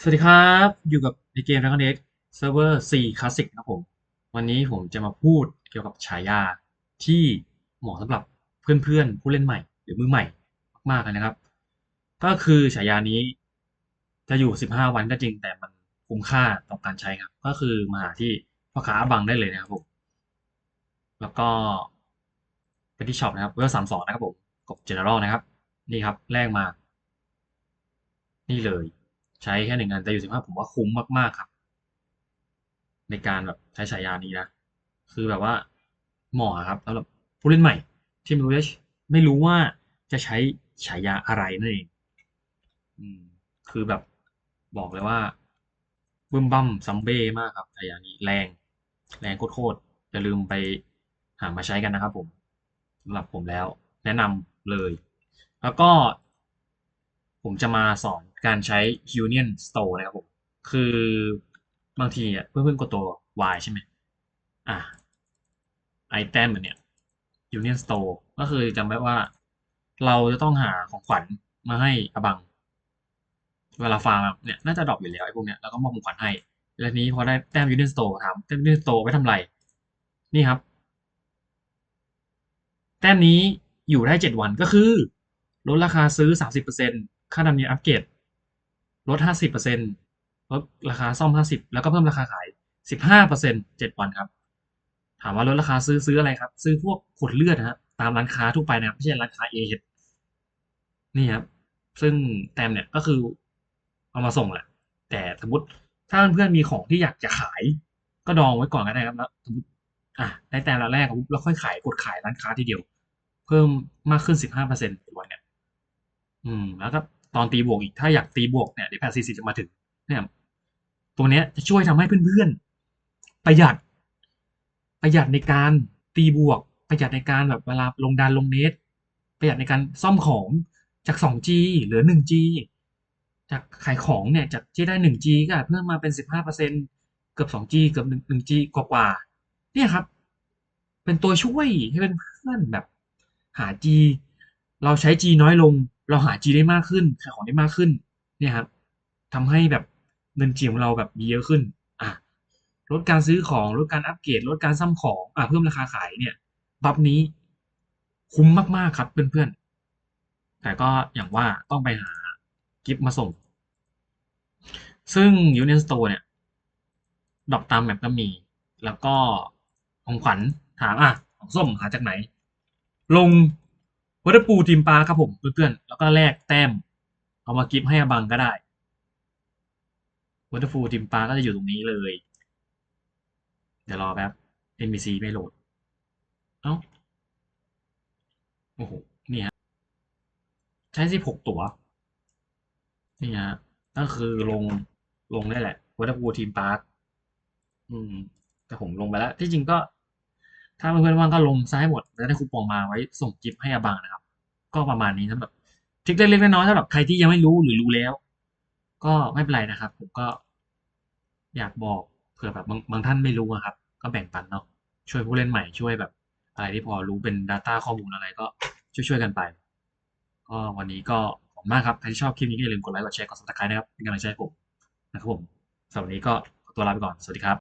สวัสดีครับ อยู่กับในเกม Dragon Age Server 4 Classic นะครับผม วันนี้ผมจะมาพูดเกี่ยวกับฉายาที่เหมาะสำหรับเพื่อนๆ ผู้เล่นใหม่ หรือมือใหม่มากๆเลยนะครับ ก็คือฉายานี้จะอยู่ 15 วันก็จริงแต่มันคุ้มค่าต่อการใช้ครับ ก็คือมาหาที่พ่อค้าบังได้เลยนะครับผม แล้วก็ไปที่ช็อปนะครับเวลสามสองนะครับผมกด General นะครับ นี่ครับแลกมา นี่เลย ใช้แค่หนึ่งอันแต่อยู่สิบห้าผมว่าคุ้มมากๆครับ ในการแบบใช้ฉายานี้นะ คือแบบว่าเหมาะครับสำหรับผู้เล่นใหม่ ที่ไม่รู้ไม่รู้ว่าจะใช้ฉายาอะไรนั่นเองอืม คือแบบบอกเลยว่าบึ้มบั้มซัมเบ้มากครับฉายานี้แรง แรงโคตรๆอย่าลืมไปหามาใช้กันนะครับผมสำหรับผมแล้ว แนะนำเลย แล้วก็ ผมจะมาสอนการใช้ Union Store นะครับผม คือบางทีอะเพื่อนๆกดตัว Y ใช่ไหมอะไอเทมเนี่ย Union Store ก็คือจำไว้ว่า เราจะต้องหาของขวัญมาให้อบัง เวลาฟาร์มเนี่ยน่าจะดรอปอยู่แล้วไอ้พวกเนี้ยแล้วก็มอบของขวัญให้ แล้วนี้พอได้แต้ม Union Store ถามแต้ม Union Store ไว้ทำไร นี่ครับ แต้มนี้อยู่ได้เจ็ดวันก็คือ ลดราคาซื้อสามสิบเปอร์เซ็น ค่าธรรมเนียมอัปเกรดลดห้าสิบเปอร์เซ็นลดราคาซ่อมห้าสิบแล้วก็เพิ่มราคาขายสิบห้าเปอร์เซ็นเจ็ดวันครับ ถามว่าลดราคาซื้อซื้ออะไรครับ ซื้อพวกขวดเลือดนะฮะตามร้านค้าทั่วไปนะครับ ไม่ใช่ร้านค้าเอเนี่ครับ ซึ่งแต้มเนี่ยก็คือเอามาส่งแหละ แต่สมมติถ้าเพื่อนๆมีของที่อยากจะขาย ก็ดองไว้ก่อนก็ได้ครับแล้วสมมติอะได้แต่ละแรกปุ๊บแล้วค่อยขายกดขายร้านค้าทีเดียว เพิ่มมากขึ้นสิบห้าเปอร์เซ็นต์วันเนี่ย อืม แล้วก็ ตอนตีบวกอีกถ้าอยากตีบวกเนี่ยเดี๋ยวแพทซีซีจะมาถึงเนี่ยตัวเนี้ยจะช่วยทำให้เพื่อนๆ ประหยัด ประหยัดในการตีบวก ประหยัดในการแบบเวลาลงดันลงเนตประหยัดในการซ่อมของจาก 2G เหลือ 1G จากขายของเนี่ยจากที่ได้ 1G ก็เพิ่มมาเป็น 15%เกือบ 2G เกือบ1 1G กว่าๆเนี่ยครับ เป็นตัวช่วยให้เพื่อนๆแบบหา G เราใช้ G น้อยลง เราหา G ได้มากขึ้นขายของได้มากขึ้น เนี่ยครับทำให้แบบเงิน G ของเราแบบมีเยอะขึ้น อะลดการซื้อของลดการอัปเกรดลดการซ่อมของอะเพิ่มราคาขายเนี่ยบัฟนี้คุ้มมากๆครับเพื่อนๆ แต่ก็อย่างว่าต้องไปหากิฟต์มาส่ง ซึ่ง Union Store เนี่ย ดอปตามแมปก็มี แล้วก็ของขวัญถามอะ ของส้มหาจากไหน ลง วัตถุปูทีมปลาครับผมเพื่อนๆแล้วก็แลกแต้ม เอามากิฟให้อบังก็ได้วัตถุฟูทีมปลาก็จะอยู่ตรงนี้เลย เดี๋ยวรอแป๊บ NPC ไม่โหลด เอ้า โอ้โห นี่ฮะ ใช้สิบหกตัว นี่ฮะ ก็คือลง ลงได้แหละวัตถุฟูทีมปาร์คอืม แต่ผมลงไปแล้ว ที่จริงก็ ถ้าเพื่อนๆว่างก็ลงซ้ายหมด แล้วได้คูปองมาไว้ส่งกิฟต์ให้อาบังนะครับ ก็ประมาณนี้สำหรับทริคเล็กๆน้อยๆสำหรับใครที่ยังไม่รู้หรือรู้แล้ว ก็ไม่เป็นไรนะครับ ผมก็ อยากบอกเผื่อแบบบางบางท่านไม่รู้อะครับ ก็แบ่งปันเนาะช่วยผู้เล่นใหม่ช่วยแบบ อะไรที่พอรู้เป็น Data ข้อมูลอะไรก็ช่วยๆกันไปก็วันนี้ก็ขอบมากครับ ใครที่ชอบคลิปนี้ก็อย่าลืมกดไลค์กดแชร์กด subscribe นะครับเป็นกำลังใจให้ผมนะครับผมสำหรับวันนี้ก็ขอตัวลาไปก่อน สวัสดีครับ